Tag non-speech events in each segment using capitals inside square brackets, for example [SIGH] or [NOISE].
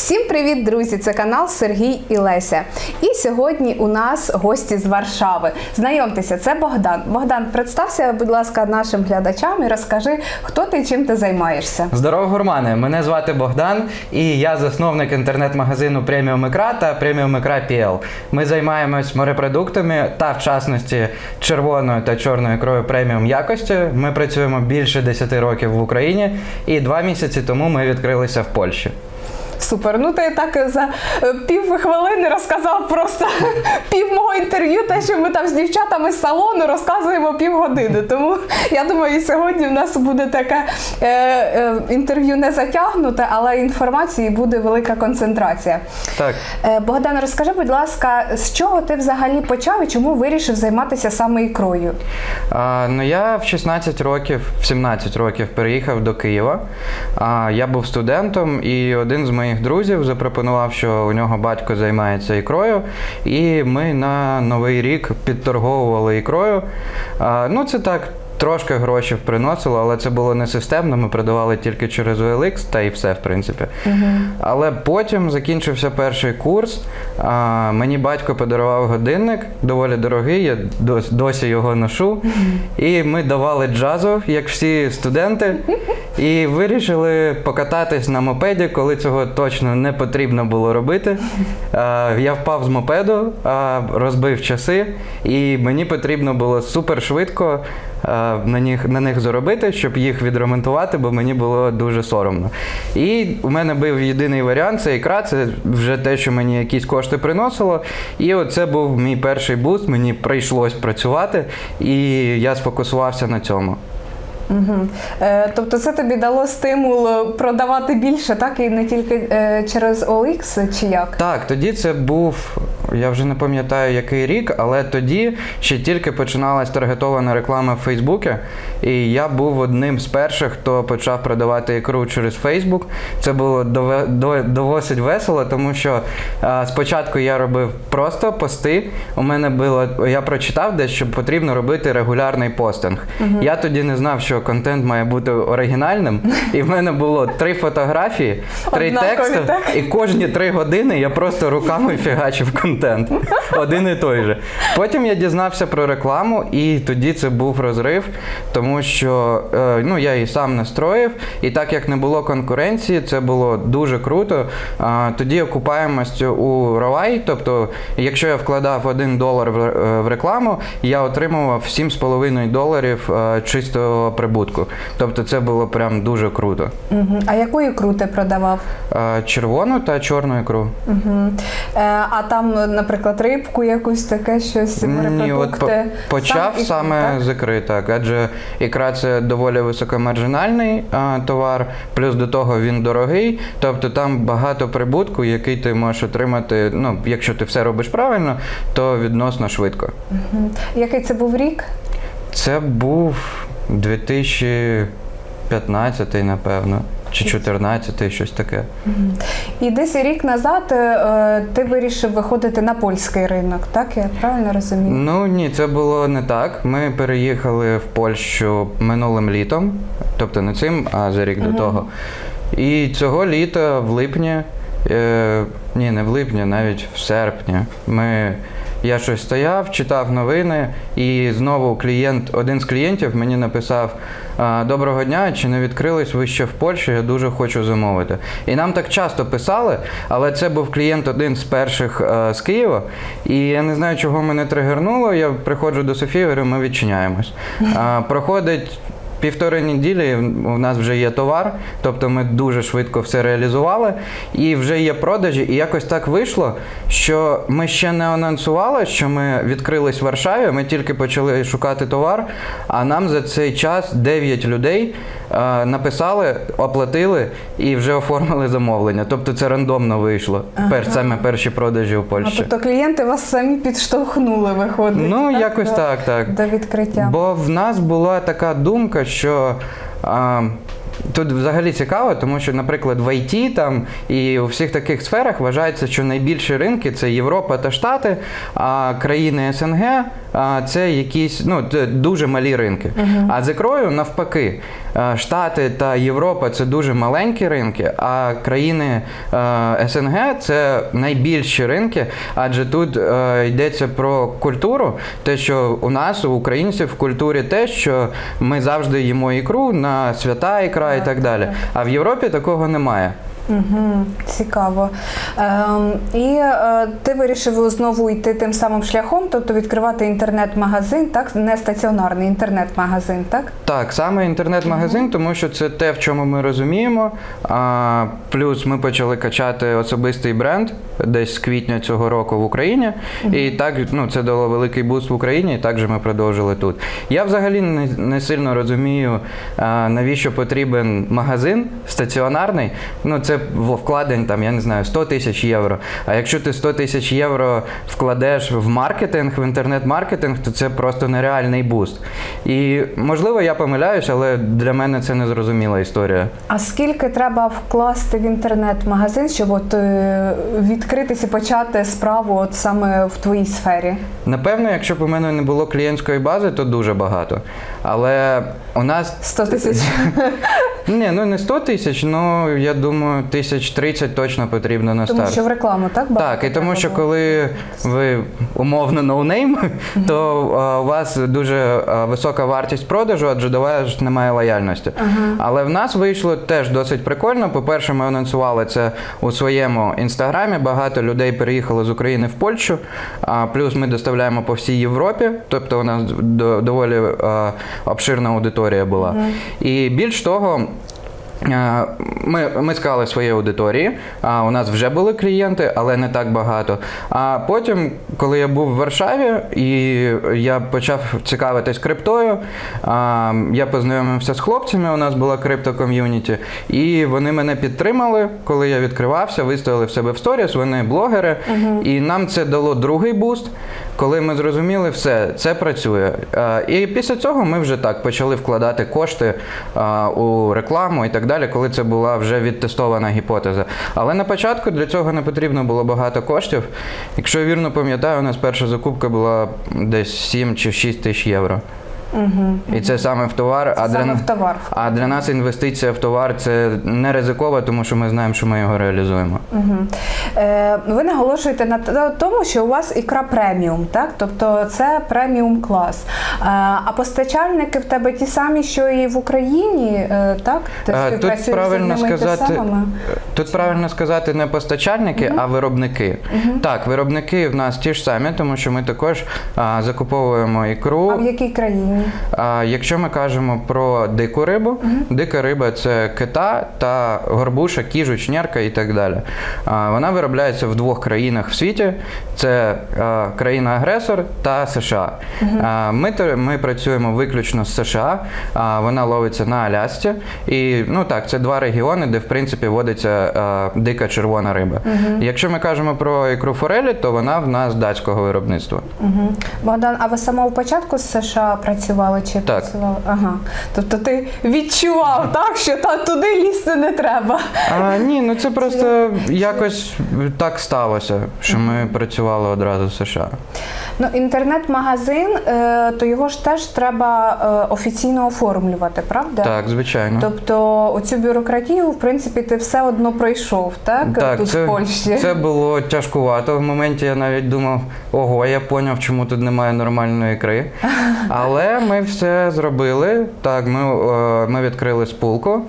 Всім привіт, друзі! Це канал Сергій і Леся. І сьогодні у нас гості з Варшави. Знайомтеся, це Богдан. Богдан, представся, будь ласка, нашим глядачам і розкажи, хто ти чим ти займаєшся. Здорово, гурмани! Мене звати Богдан, і я засновник інтернет-магазину Premium Ікра та Premium Ікра PL. Ми займаємось морепродуктами та, в частності, червоною та чорною ікрою преміум якості. Ми працюємо більше 10 років в Україні, і два місяці тому ми відкрилися в Польщі. Супер. Ну ти так за е, пів хвилини розказав просто [LAUGHS] пів інтерв'ю, те, що ми там з дівчатами з салону розказуємо півгодини. Тому я думаю, сьогодні в нас буде таке е, е, інтерв'ю не затягнуте, але інформації буде велика концентрація. Так. Е, Богдан, розкажи, будь ласка, з чого ти взагалі почав і чому вирішив займатися саме ікрою? А, ну я в 16 років, в 17 років переїхав до Києва. А, я був студентом, і один з моїх друзів запропонував, що у нього батько займається ікрою, і ми на новий рік підторговували ікрою. Ну, це так. Трошки грошей приносило, але це було не системно. Ми продавали тільки через OLX, та і все, в принципі. Але потім закінчився перший курс. А, мені батько подарував годинник, доволі дорогий, я дос- досі його ношу. І ми давали джазу, як всі студенти, і вирішили покататись на мопеді, коли цього точно не потрібно було робити. А, я впав з мопеду, а, розбив часи, і мені потрібно було супер швидко на них, на них заробити, щоб їх відремонтувати, бо мені було дуже соромно. І у мене був єдиний варіант це ікра, це вже те, що мені якісь кошти приносило. І оце був мій перший буст, мені прийшлось працювати, і я сфокусувався на цьому. Угу. Е, тобто це тобі дало стимул е, продавати більше, так? І не тільки е, через OLX чи як? Так, тоді це був, я вже не пам'ятаю який рік, але тоді ще тільки починалась таргетована реклама в Фейсбуці, і я був одним з перших, хто почав продавати ікру через Фейсбук. Це було досить весело, тому що а, спочатку я робив просто пости. У мене було, я прочитав десь, що потрібно робити регулярний постинг. Я тоді не знав, що контент має бути оригінальним, і в мене було три фотографії, три тексти, і кожні три години я просто руками фігачив контент. Один і той же. Потім я дізнався про рекламу, і тоді це був розрив, тому що е, ну, я її сам настроїв, і так як не було конкуренції, це було дуже круто. Тоді окупаємость у Ровай, тобто, якщо я вкладав 1 долар в, е, в рекламу, я отримував 7,5 доларів е, чистого прибутку. Тобто це було прям дуже круто. Угу. А яку ікру ти продавав? Червону та чорну ікру. Угу. А там, наприклад, рибку якусь таке щось, Ні, от почав ікру, саме так? з ікри, так. Адже ікра це доволі високомаржинальний а, товар, плюс до того він дорогий. Тобто там багато прибутку, який ти можеш отримати. Ну, якщо ти все робиш правильно, то відносно швидко. Мгм. Який це був рік? Це був 2015, напевно, чи 14, щось таке. І десь рік назад е, ти вирішив виходити на польський ринок, так? Я правильно розумію? Ну ні, це було не так. Ми переїхали в Польщу минулим літом, тобто не цим, а за рік до того. І цього літа, в липні, е, ні, не в липні, навіть в серпні, ми. Я щось стояв, читав новини, і знову клієнт, один з клієнтів мені написав: Доброго дня, чи не відкрились ви ще в Польщі? Я дуже хочу замовити. І нам так часто писали, але це був клієнт один з перших е, з Києва. І я не знаю, чого мене тригернуло. Я приходжу до Софії, говорю, ми відчиняємось. Проходить. Півтори неділі у нас вже є товар, тобто ми дуже швидко все реалізували, і вже є продажі. І якось так вийшло, що ми ще не анонсували, що ми відкрились в Варшаві. Ми тільки почали шукати товар. А нам за цей час 9 людей е, написали, оплатили і вже оформили замовлення. Тобто це рандомно вийшло. Пер, саме перші продажі у А Польщі. тобто клієнти вас самі підштовхнули, виходить. Ну, так, якось до, так, так. До відкриття. Бо в нас була така думка, що. А, Тут взагалі цікаво, тому що, наприклад, в ІТ там і у всіх таких сферах вважається, що найбільші ринки це Європа та Штати, а країни СНГ це якісь ну, дуже малі ринки. А з ікрою навпаки. Штати та Європа це дуже маленькі ринки, а країни е, СНГ це найбільші ринки, адже тут е, йдеться про культуру, те, що у нас, у українців, в культурі те, що ми завжди їмо ікру на свята ікра і Так, так далі. А в Європі такого немає. Угу, цікаво. Ем, і е, ти вирішив знову йти тим самим шляхом, тобто відкривати інтернет-магазин, так? Не стаціонарний інтернет-магазин, так? Так, саме інтернет-магазин, тому що це те, в чому ми розуміємо. А, плюс ми почали качати особистий бренд десь з квітня цього року в Україні. І так ну, це дало великий буст в Україні, і так же ми продовжили тут. Я взагалі не, не сильно розумію, а, навіщо потрібен магазин стаціонарний. Ну, це вкладень, там, я не знаю, 100 тисяч євро. А якщо ти 100 тисяч євро вкладеш в маркетинг, в інтернет-маркетинг, то це просто нереальний буст. І можливо, я помиляюсь, але для мене це незрозуміла історія. А скільки треба вкласти в інтернет-магазин, щоб от е, відкритися і почати справу от саме в твоїй сфері? Напевно, якщо б у мене не було клієнтської бази, то дуже багато. Але у нас 100 тисяч. [LAUGHS] ні, ну не 100 тисяч, ну я думаю, тисяч 30 точно потрібно на Тому старт. що в рекламу, так? багато Так, і тому що коли ви умовно ноунейм, то а, у вас дуже а, висока вартість продажу, адже до вас немає лояльності. Але в нас вийшло теж досить прикольно. По-перше, ми анонсували це у своєму інстаграмі. Багато людей переїхало з України в Польщу. А, плюс ми доставляємо по всій Європі, тобто у нас доволі а, обширна аудиторія була. І більш того. Е, Ми, ми сказали своїй аудиторії, а у нас вже були клієнти, але не так багато. А потім, коли я був в Варшаві і я почав цікавитись криптою, а, я познайомився з хлопцями, у нас була крипто-ком'юніті, і вони мене підтримали, коли я відкривався, виставили в себе в сторіс, вони блогери, і нам це дало другий буст, коли ми зрозуміли, все, це працює. Е, І після цього ми вже так почали вкладати кошти а, у рекламу і так далі, коли це була вже відтестована гіпотеза. Але на початку для цього не потрібно було багато коштів. Якщо я вірно пам'ятаю, у нас перша закупка була десь 7 чи 6 тисяч євро. Угу. І це саме в товар. А для, Саме в товар. а для нас інвестиція в товар це не ризиково, тому що ми знаємо, що ми його реалізуємо. Угу. Е, ви наголошуєте на тому, що у вас ікра преміум, так? Тобто це преміум клас. Е, а постачальники в тебе ті самі, що і в Україні, е, так? Ти Е, тут з правильно і тими сказати- самими? Тут правильно сказати не постачальники, а виробники. Так, виробники в нас ті ж самі, тому що ми також а, закуповуємо ікру. А в якій країні? А, якщо ми кажемо про дику рибу, дика риба це кита та горбуша, кіжуч, нерка і так далі. А, вона виробляється в двох країнах в світі: це країна-агресор та США. А, ми, ми працюємо виключно з США. А, вона ловиться на Алясці. І ну так, це два регіони, де в принципі водиться а, дика червона риба. Якщо ми кажемо про ікру форелі, то вона в нас датського виробництва. Угу. Богдан, а ви з самого початку з США працювали чи Так. працювали? Ага. Тобто ти відчував, так, що та туди лізти не треба. А, ні, ну це просто якось так сталося, що ми працювали одразу в США. Ну, інтернет-магазин, е, то його ж теж треба е, офіційно оформлювати, правда? Так, звичайно. Тобто оцю бюрократію, в принципі, ти все одно пройшов, так? Тут це, в Польщі. це було тяжкувато. В моменті я навіть думав, ого, я поняв, чому тут немає нормальної ікри. [LAUGHS] Але ми все зробили. Так, ми, е, ми відкрили спулку.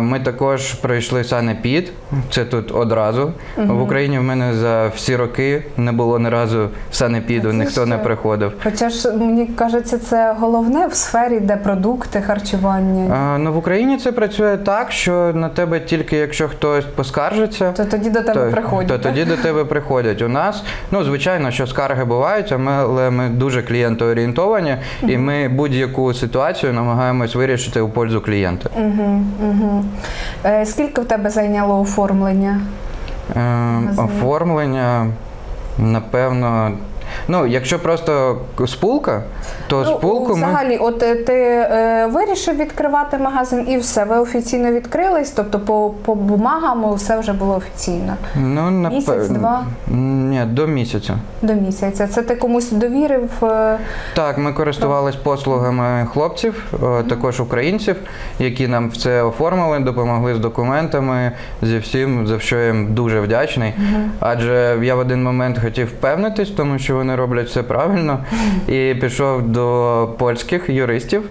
Ми також пройшли санепід, це тут одразу. В Україні в мене за всі роки не було ні разу санепіду, Це ніхто не приходив. Хоча ж мені кажеться, це головне в сфері, де продукти, харчування. А, ну, в Україні це працює так, що на тебе тільки якщо хтось поскаржиться, То тоді до тебе то, приходять. то тоді до тебе приходять. У нас, ну звичайно, що скарги бувають, але ми дуже клієнтоорієнтовані, і ми будь-яку ситуацію намагаємось вирішити у пользу клієнта. Угу, угу. Е, скільки в тебе зайняло оформлення? Е, оформлення, напевно. Ну, якщо просто спулка, то Ну, спулку ми. взагалі, от е, ти е, вирішив відкривати магазин і все, ви офіційно відкрились, тобто по, по бумагам все вже було офіційно. Ну, напе- Місяць, два? Ні, до місяця. До місяця. Це ти комусь довірив? е, Так, ми користувались послугами хлопців, е, також українців, які нам все оформили, допомогли з документами, зі всім, за що я їм дуже вдячний. Адже я в один момент хотів впевнитись, тому що вони роблять все правильно. І пішов до польських юристів.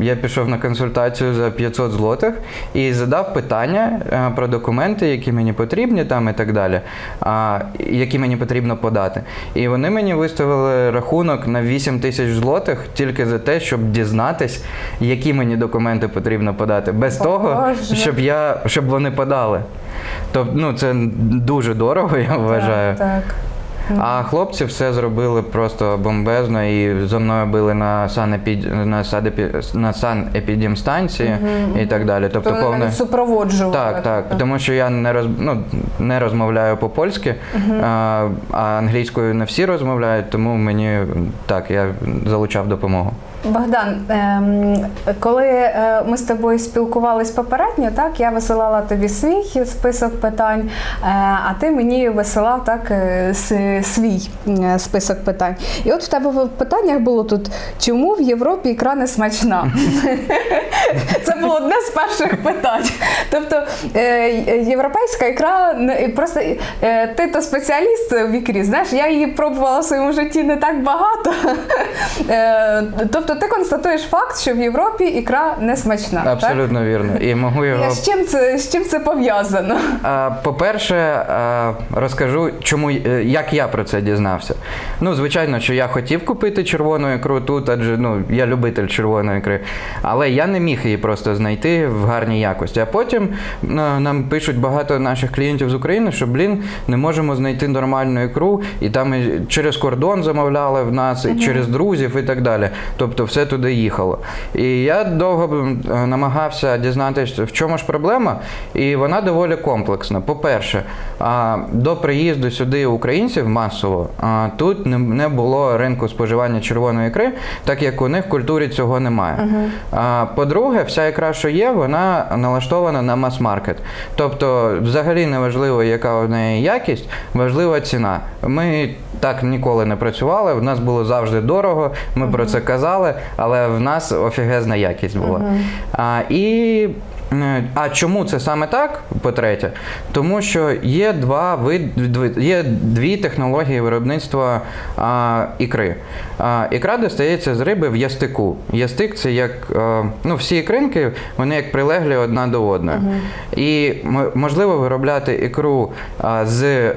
Я пішов на консультацію за 500 злотих і задав питання про документи, які мені потрібні там і так далі, які мені потрібно подати. І вони мені виставили рахунок на 8 тисяч злотих тільки за те, щоб дізнатись, які мені документи потрібно подати, без того, Боже. щоб я щоб вони подали. Тобто, ну це дуже дорого, я вважаю. Так. так. А хлопці все зробили просто бомбезно і зо мною били на санепід... на, садепі- на санепідемстанції і так далі. Тобто Тобто повне. супроводжували. Так, так, тому що я не роз... ну, не розмовляю по-польськи, а, а англійською не всі розмовляють, тому мені так, я залучав допомогу. Богдан, ем, коли е, ми з тобою спілкувались попередньо, так я висилала тобі свій список питань, е, а ти мені висилав так е, свій список питань. І от в тебе в питаннях було тут, чому в Європі ікра не смачна? [LAUGHS] Це було одне з перших питань. Тобто європейська ікра просто ти то спеціаліст в ікрі, знаєш, я її пробувала в своєму житті не так багато. [LAUGHS] Тобто ти констатуєш факт, що в Європі ікра не смачна. Так? Абсолютно вірно. І можу його. З чим це, з чим це пов'язано? По-перше, розкажу, чому е, як я про це дізнався. Ну, звичайно, що я хотів купити червону ікру тут, адже ну я любитель червоної ікри, але я не міг її просто знайти в гарній якості. А потім е, нам пишуть багато наших клієнтів з України, що блін, не можемо знайти нормальну ікру, і там і через кордон замовляли в нас, і через друзів і так далі. Тобто все туди їхало. І я довго намагався дізнатися, в чому ж проблема, і вона доволі комплексна. По-перше, до приїзду сюди українців масово тут не- було ринку споживання червоної ікри, так як у них в культурі цього немає. А, По-друге, вся ікра, що є, вона налаштована на мас-маркет. Тобто, взагалі не важливо, яка у неї якість, важлива ціна. Ми так ніколи не працювали. В нас було завжди дорого. Ми про це казали, але в нас офігезна якість була. А, і а чому це саме так? По-третє, тому що є два вид, є дві технології виробництва а, ікри. А, ікра достається з риби в ястику. Ястик це як е, ну, всі ікринки, вони як прилеглі одна до одної. І можливо виробляти ікру а, з е,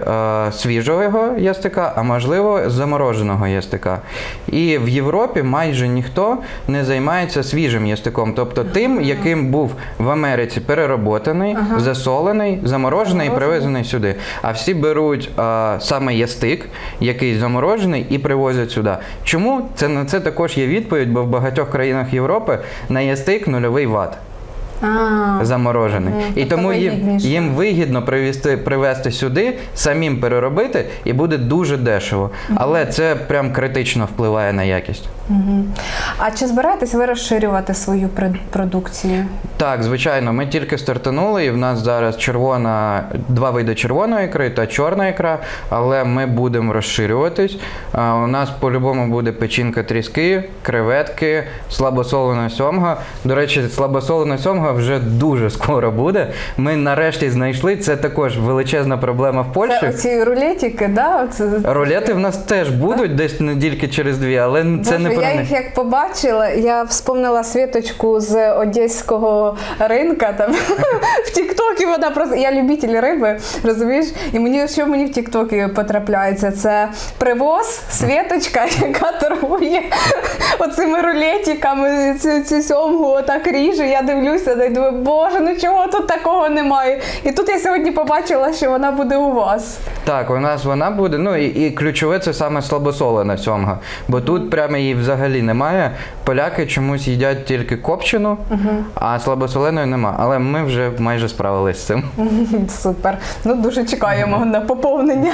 свіжого ястика, а можливо з замороженого ястика. І в Європі майже ніхто не займається свіжим ястиком, тобто тим, яким був в Америці перероботаний, засолений, заморожений і привезений сюди. А всі беруть а, саме ястик, який заморожений, і привозять сюди. Чому? Це на це також є відповідь, бо в багатьох країнах Європи на ястик нульовий ват А, заморожений. Мгм. І Тобто тому їм, їм вигідно привезти, привезти сюди, самим переробити, і буде дуже дешево. Але це прям критично впливає на якість. А чи збираєтесь ви розширювати свою продукцію? Так, звичайно, ми тільки стартанули, і в нас зараз червона, два види червоної ікри та чорна ікра, але ми будемо розширюватись. А, У нас по-любому буде печінка тріски, креветки, слабосолена сьомга. До речі, слабосолена сьомга вже дуже скоро буде. Ми нарешті знайшли. Це також величезна проблема в Польщі. Це оці рулетики, да? Оце... Рулети в нас теж будуть десь недільки через дві, але це не я їх як побачила, я вспомнила Світочку з одеського ринка. Там [LAUGHS] в Тіктокі вона просто. Я любитель риби, розумієш? І мені що мені в Тіктокі потрапляється? Це привоз, Світочка, [LAUGHS] яка торгує оцими рулетиками, цю, цю сьомгу отак ріже. Я дивлюся й думаю, боже, ну чого тут такого немає? І тут я сьогодні побачила, що вона буде у вас. Так, у нас вона буде. Ну і, і ключове це саме слабосолена сьомга. Бо тут прямо її взагалі немає. Поляки чомусь їдять тільки копчену, а слабосоленої нема. Але ми вже майже справились з цим. Супер. Ну дуже чекаємо на поповнення.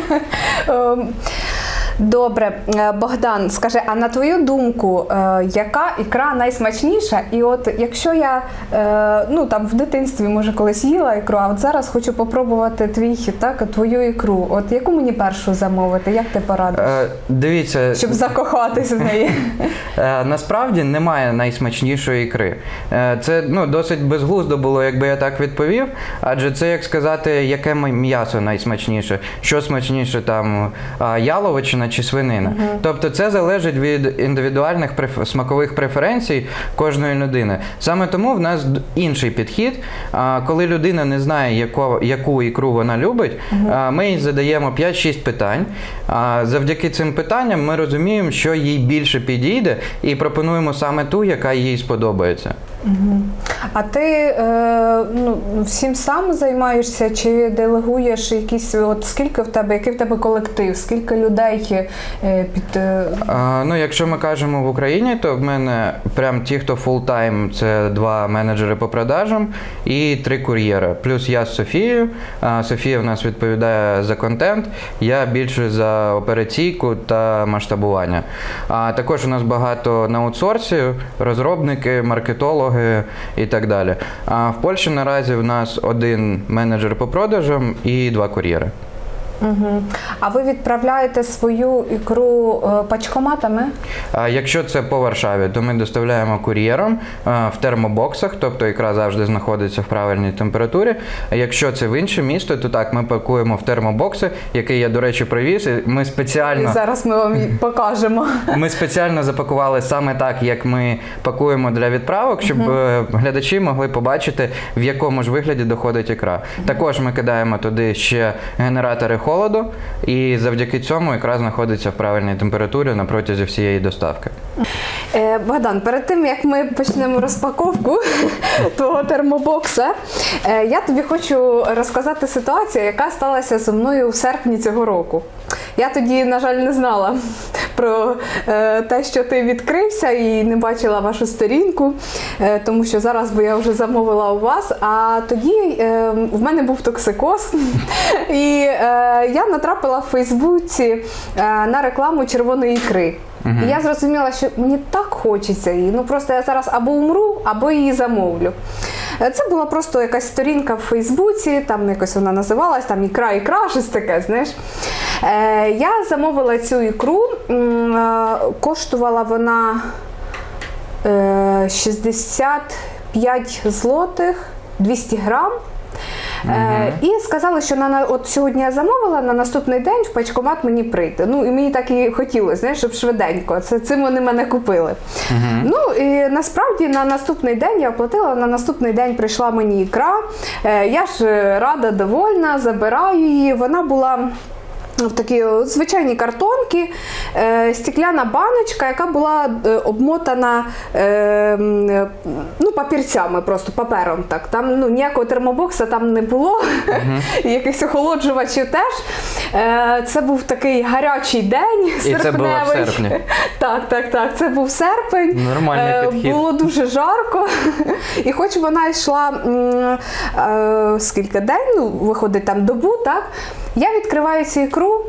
Добре, Е, Богдан, скажи, а на твою думку, е, яка ікра найсмачніша? І от якщо я е, ну там в дитинстві може колись їла ікру, а от зараз хочу попробувати твій так, твою ікру. От яку мені першу замовити? Як ти порадиш? Е, дивіться, Щоб закохатись в неї. [LAUGHS] Е, Насправді немає найсмачнішої ікри. Е, Це ну, досить безглуздо було, якби я так відповів. Адже це як сказати, яке м'ясо найсмачніше, що смачніше там а, яловичина чи свинина. Тобто це залежить від індивідуальних преф- смакових преференцій кожної людини. Саме тому в нас інший підхід. Коли людина не знає, яко, яку ікру вона любить, а, ми їй задаємо 5-6 питань. А Завдяки цим питанням ми розуміємо, що їй більше підійде, і пропонуємо саме ту, яка їй сподобається. А ти е, ну, всім сам займаєшся чи делегуєш якісь, от скільки в тебе, який в тебе колектив, скільки людей е, під. е, А, ну, якщо ми кажемо в Україні, то в мене прям ті, хто фултайм, це два менеджери по продажам і три кур'єри. Плюс я з Софією. А, Софія в нас відповідає за контент, я більше за операційку та масштабування. А також у нас багато на аутсорсі, розробники, маркетологи і так далі. А в Польщі наразі в нас один менеджер по продажам і два кур'єри. Угу. А ви відправляєте свою ікру е, пачкоматами? Якщо це по Варшаві, то ми доставляємо кур'єром в термобоксах, тобто ікра завжди знаходиться в правильній температурі. А якщо це в інше місто, то так, ми пакуємо в термобокси, який я, до речі, привіз. І ми І зараз ми вам покажемо. [LAUGHS] ми спеціально запакували саме так, як ми пакуємо для відправок, щоб е, глядачі могли побачити, в якому ж вигляді доходить ікра. Також ми кидаємо туди ще генератори холоду, і завдяки цьому якраз знаходиться в правильній температурі на протязі всієї доставки. Е, Богдан, перед тим як ми почнемо розпаковку [LAUGHS] твого термобокса, е, я тобі хочу розказати ситуацію, яка сталася зі мною в серпні цього року. Я тоді, на жаль, не знала про е, те, що ти відкрився і не бачила вашу сторінку, е, тому що зараз би я вже замовила у вас. А тоді е, в мене був токсикоз, [LAUGHS] і я натрапила в Фейсбуці на рекламу червоної ікри. І я зрозуміла, що мені так хочеться її. Ну просто я зараз або умру, або її замовлю. Е, Це була просто якась сторінка в Фейсбуці, там якось вона називалась, там ікра, ікра, [LAUGHS] щось таке, знаєш. Е, я замовила цю ікру, е, коштувала вона е, 65 злотих, 200 грам. Е, і сказали, що на, от сьогодні я замовила, на наступний день в пачкомат мені прийти. Ну і мені так і хотілося, знаєш, щоб швиденько. Це цим вони мене купили. Ну і насправді на наступний день я оплатила, на наступний день прийшла мені ікра. Е, я ж е, рада, довольна, забираю її. Вона була. В такі звичайні картонки, е, стекляна баночка, яка була е, обмотана е, е, ну, папірцями, просто папером. Так. Там ну, ніякого термобокса там не було, і [LAUGHS] якихось охолоджувачів теж. Е, це був такий гарячий день. І це було в серпні. [LAUGHS] Так, так, так. Це був серпень. Нормальний Е, підхід. Було дуже жарко. І хоч вона йшла е, скільки день, ну, виходить там добу, так? Я відкриваю цю ікру,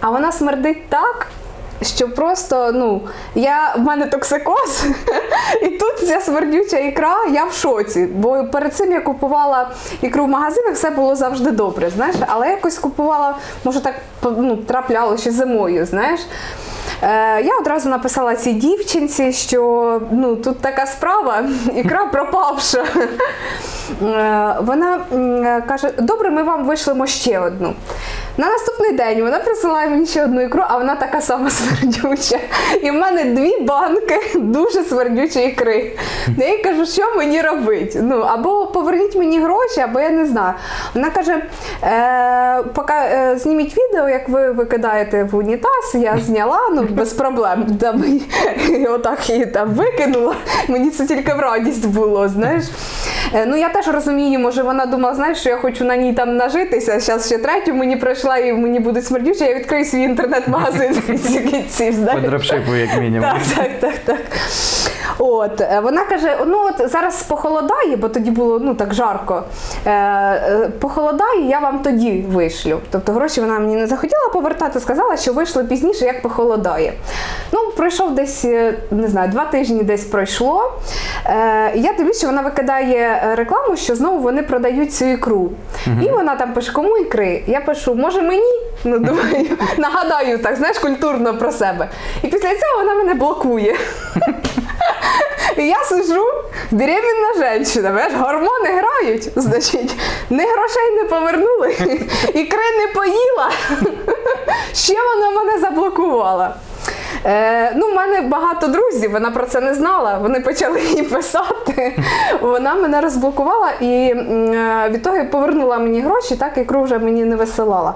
а вона смердить так. Що просто, ну, я, в мене токсикоз, [LAUGHS] і тут ця смердюча ікра, я в шоці. Бо перед цим я купувала ікру в магазинах, все було завжди добре, знаєш, але якось купувала, може так ну, трапляло зимою, знаєш. Е, я одразу написала цій дівчинці, що ну, тут така справа, [LAUGHS] ікра пропавша. Е, Вона каже: добре, ми вам вишлемо ще одну. На наступний день вона присилає мені ще одну ікру, а вона така сама [LAUGHS] смердюча. І в мене дві банки дуже смердючої ікри. Я їй кажу, що мені робити? Ну, або поверніть мені гроші, або я не знаю. Вона каже: е, поки е, зніміть відео, як ви викидаєте в унітаз, я зняла, ну без проблем. Там, і [LAUGHS] отак її там викинула. Мені це тільки в радість було, знаєш. Е, Ну я теж розумію, може вона думала, знаєш, що я хочу на ній там нажитися. Зараз ще третю мені прийшла і мені буде смердюче, я відкрию свій інтернет-магазин [LAUGHS] знаєш. Як мінімум. Так, так, так, так. От е, вона каже: ну от зараз похолодає, бо тоді було ну так жарко. Е, е, похолодає, я вам тоді вишлю. Тобто гроші вона мені не захотіла повертати, сказала, що вийшло пізніше, як похолодає. Ну, пройшов десь, е, не знаю, два тижні десь пройшло. Е, я дивлюсь, що вона викидає рекламу, що знову вони продають цю ікру. І вона там пише, кому ікри? Я пишу, може мені? Ну, [LAUGHS] думаю, нагадаю так, знаєш, культурно про себе. І після цього вона мене блокує. [LAUGHS] І я сижу, беременна женщина, знаєш, гормони грають, значить, ні грошей не повернули, [LAUGHS] ікри не поїла. [LAUGHS] Ще вона мене заблокувала. Е, ну, в мене багато друзів, вона про це не знала. Вони почали [LAUGHS] їй писати. Вона мене розблокувала і е, відтоді повернула мені гроші, так ікру вже мені не висилала.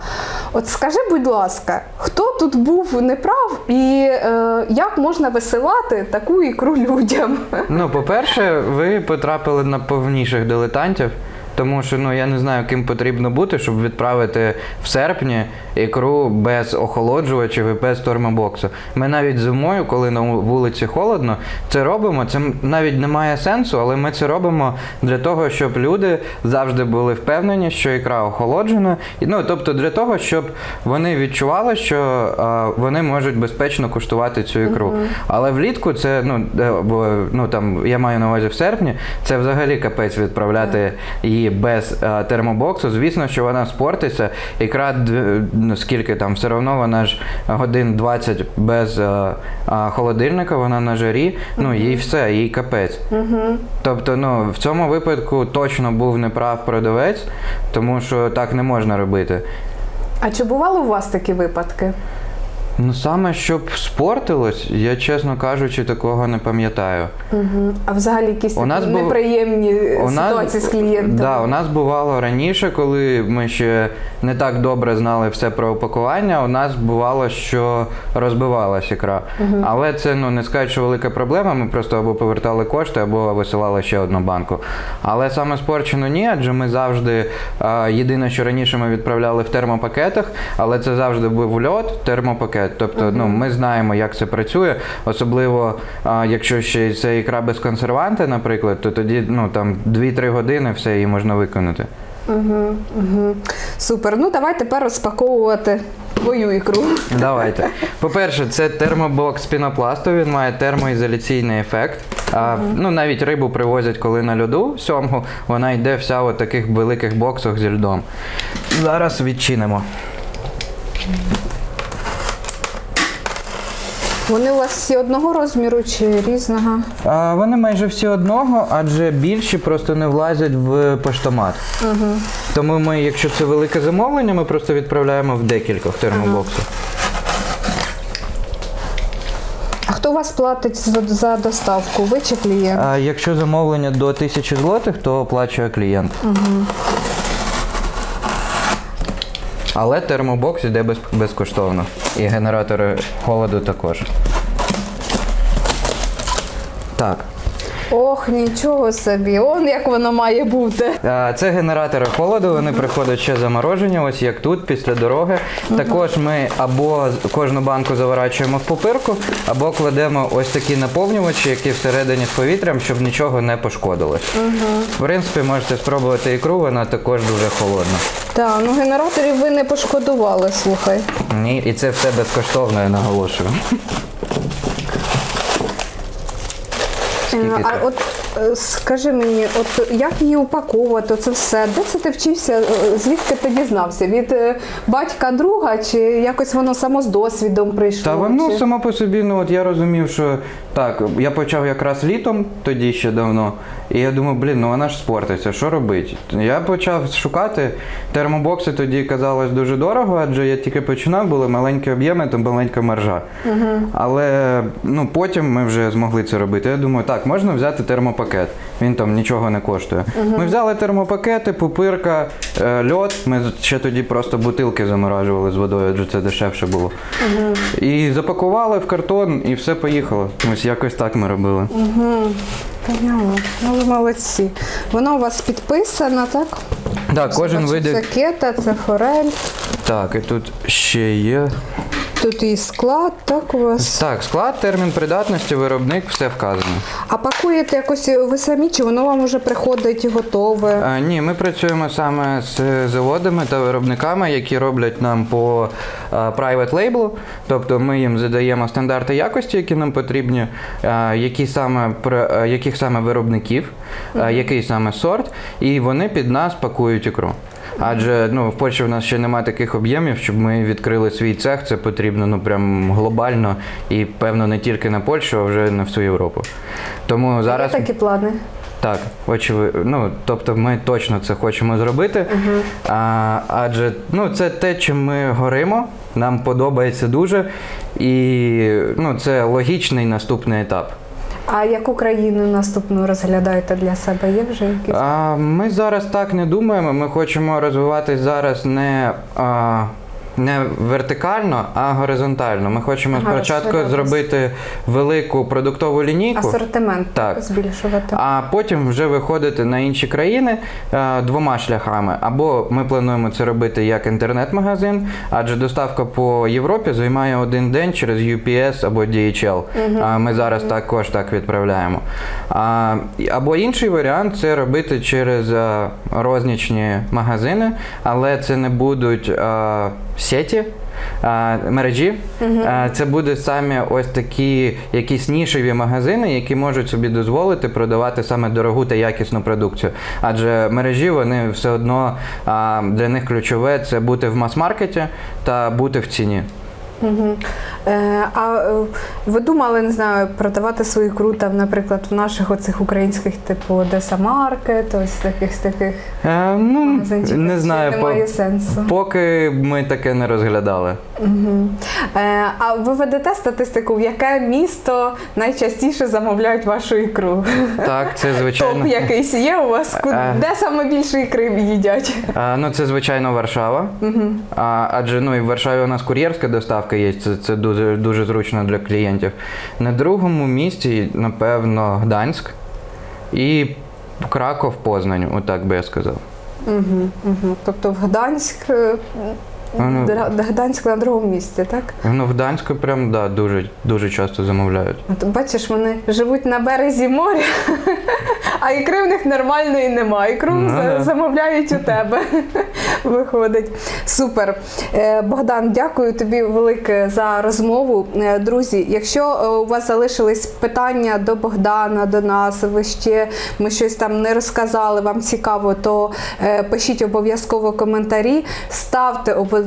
От скажи, будь ласка, хто тут був неправ і е, як можна висилати таку ікру людям? Ну, по-перше, ви потрапили на повніших дилетантів. Тому що ну я не знаю, ким потрібно бути, щоб відправити в серпні ікру без охолоджувачів і без термобоксу. Ми навіть зимою, коли на вулиці холодно, це робимо. Це навіть не має сенсу, але ми це робимо для того, щоб люди завжди були впевнені, що ікра охолоджена. Ну тобто для того, щоб вони відчували, що а, вони можуть безпечно куштувати цю ікру. Але влітку це ну, де- бо, ну там я маю на увазі в серпні, це взагалі капець відправляти її без а, термобоксу. Звісно, що вона спортиться. Ікра ну, скільки там, все одно вона ж годин 20 без а, а, холодильника, вона на жарі, ну їй все, їй капець. Тобто, ну в цьому випадку точно був неправ продавець, тому що так не можна робити. А чи бували у вас такі випадки? Ну саме щоб спортилось, я чесно кажучи, такого не пам'ятаю. Угу. А взагалі якісь такі нас був- неприємні У нас, ситуації з клієнтами? да, у нас бувало раніше, коли ми ще не так добре знали все про упакування. У нас бувало, що розбивалась ікра. Але це ну не скажу, що велика проблема. Ми просто або повертали кошти, або висилали ще одну банку. Але саме спорчену ні, адже ми завжди єдине, що раніше ми відправляли в термопакетах, але це завжди був льот, термопакет. Тобто, ну ми знаємо, як це працює. Особливо, а, якщо ще це ікра без консерванти, наприклад, то тоді ну там 2-3 години все її можна виконати. Угу, угу. Супер. Ну давай тепер розпаковувати твою ікру. Давайте. По-перше, це термобокс пінопласту, він має термоізоляційний ефект. А, ну, навіть рибу привозять, коли на льоду сьомгу, вона йде вся у таких великих боксах зі льдом. Зараз відчинимо. Вони у вас всі одного розміру чи різного? А, вони майже всі одного, адже більші просто не влазять в поштомат. Угу. Тому ми, якщо це велике замовлення, ми просто відправляємо в декількох термобоксах. А хто у вас платить за, за доставку? Ви чи клієнт? А якщо замовлення до 1000 злотих, то оплачує клієнт. Але термобокс йде без, безкоштовно. І генератори холоду також. Так. Ох, нічого собі. Он як воно має бути. А, Це генератори холоду, вони приходять ще заморожені, ось як тут, після дороги. Також ми або кожну банку заворачуємо в пупирку, або кладемо ось такі наповнювачі, які всередині з повітрям, щоб нічого не пошкодилось. В принципі, можете спробувати ікру, вона також дуже холодна. Так, ну генераторів ви не пошкодували, слухай. Ні, і це все безкоштовно, я наголошую. Скільки Е, А от скажи мені, от як її упаковувати, це все? Де це ти вчився? Е, Звідки ти дізнався? Від е, батька друга, чи якось воно само з досвідом прийшло? Та воно чи... само по собі, ну от я розумів, що так, я почав якраз літом, тоді ще давно. І я думав, блін, ну вона ж спортиться, що робити? Я почав шукати. Термобокси тоді казалось дуже дорого, адже я тільки починав, були маленькі об'єми, то маленька маржа. Але ну, потім ми вже змогли це робити. Я думаю, так, можна взяти термопакет. Термопакет. Він там нічого не коштує. Ми взяли термопакети, пупирка, е, льод. Ми ще тоді просто бутилки заморажували з водою, адже це дешевше було. І запакували в картон, і все поїхало. Ось якось так ми робили. Поняла. Ну ви молодці. Воно у вас підписано, так? Так, кожен Бачу. Це кета, це форель. Так, і тут ще є. Тут і склад, так у вас. Так, склад, термін придатності, виробник, все вказано. А пакуєте якось ви самі, чи воно вам вже приходить готове? А, ні, ми працюємо саме з заводами та виробниками, які роблять нам по а, private label. Тобто ми їм задаємо стандарти якості, які нам потрібні, а, які саме, яких саме виробників, а, який саме сорт, і вони під нас пакують ікру. Адже ну, в Польщі в нас ще немає таких об'ємів, щоб ми відкрили свій цех. Це потрібно ну прям глобально і певно не тільки на Польщу, а вже на всю Європу. Тому зараз Є такі плани. так, очевидно. Ну, тобто ми точно це хочемо зробити. А, адже ну, це те, чим ми горимо, нам подобається дуже. І ну, це логічний наступний етап. А яку країну наступну розглядаєте для себе? Є вже якісь? А, ми зараз так не думаємо. Ми хочемо розвиватись зараз не. А, не вертикально, а горизонтально. Ми хочемо Ага, спочатку зробити велику продуктову лінійку. Асортимент Так. збільшувати. А потім вже виходити на інші країни е, двома шляхами. Або ми плануємо це робити як інтернет-магазин, адже доставка по Європі займає один день через UPS або DHL. А ми зараз також так відправляємо. А, і- або інший варіант це робити через е, рознічні магазини, але це не будуть е, сеті. Мережі угу. це будуть самі ось такі якісь нішеві магазини, які можуть собі дозволити продавати саме дорогу та якісну продукцію. Адже мережі вони все одно для них ключове це бути в мас-маркеті та бути в ціні. Угу. Е, а е, ви думали, не знаю, продавати свою ікру там, наприклад, в наших оцих українських, типу Одеса Маркет, ось таких таких Е, ну, не Чи знаю, по- немає сенсу. поки ми таке не розглядали. Угу. Е, а ви ведете статистику, в яке місто найчастіше замовляють вашу ікру? Так, це звичайно. Топ якийсь є у вас? Ку- Е. Де саме більше ікри їдять? А, ну, це звичайно Варшава. А, адже ну, і в Варшаві у нас кур'єрська доставка є, це, це дуже, дуже зручно для клієнтів. На другому місці, напевно, Гданськ і Краков, Познань, отак би я сказав. Угу, угу. Тобто в Гданськ, е, Ну, Дра- Гданськ на другому місці, так? Ну, в Гданську прям да, дуже, дуже часто замовляють. От бачиш, вони живуть на березі моря, [LAUGHS] а ікри в них нормальної немає. Ікру Ну, за- да. замовляють у тебе. [LAUGHS] Виходить. Супер. Е, Богдан, дякую тобі велике за розмову. Е, Друзі, якщо е, у вас залишились питання до Богдана, до нас, ви ще ми щось там не розказали, вам цікаво, то пишіть обов'язково коментарі, ставте обов'язково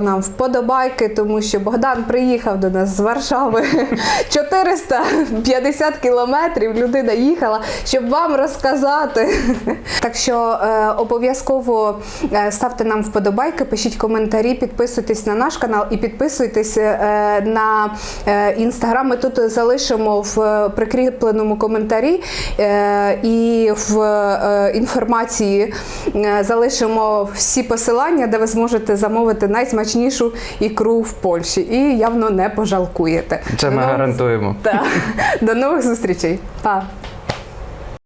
нам вподобайки, тому що Богдан приїхав до нас з Варшави [LAUGHS] 450 кілометрів. Людина їхала, щоб вам розказати. [LAUGHS] Так що е, обов'язково е, ставте нам вподобайки, пишіть коментарі, підписуйтесь на наш канал і підписуйтесь е, на інстаграм. Ми тут залишимо в прикріпленому коментарі і в інформації залишимо всі посилання, де ви зможете замовити найсмачнішу ікру в Польщі. І явно не пожалкуєте. Це ми нових- гарантуємо. Так. До нових зустрічей. Па!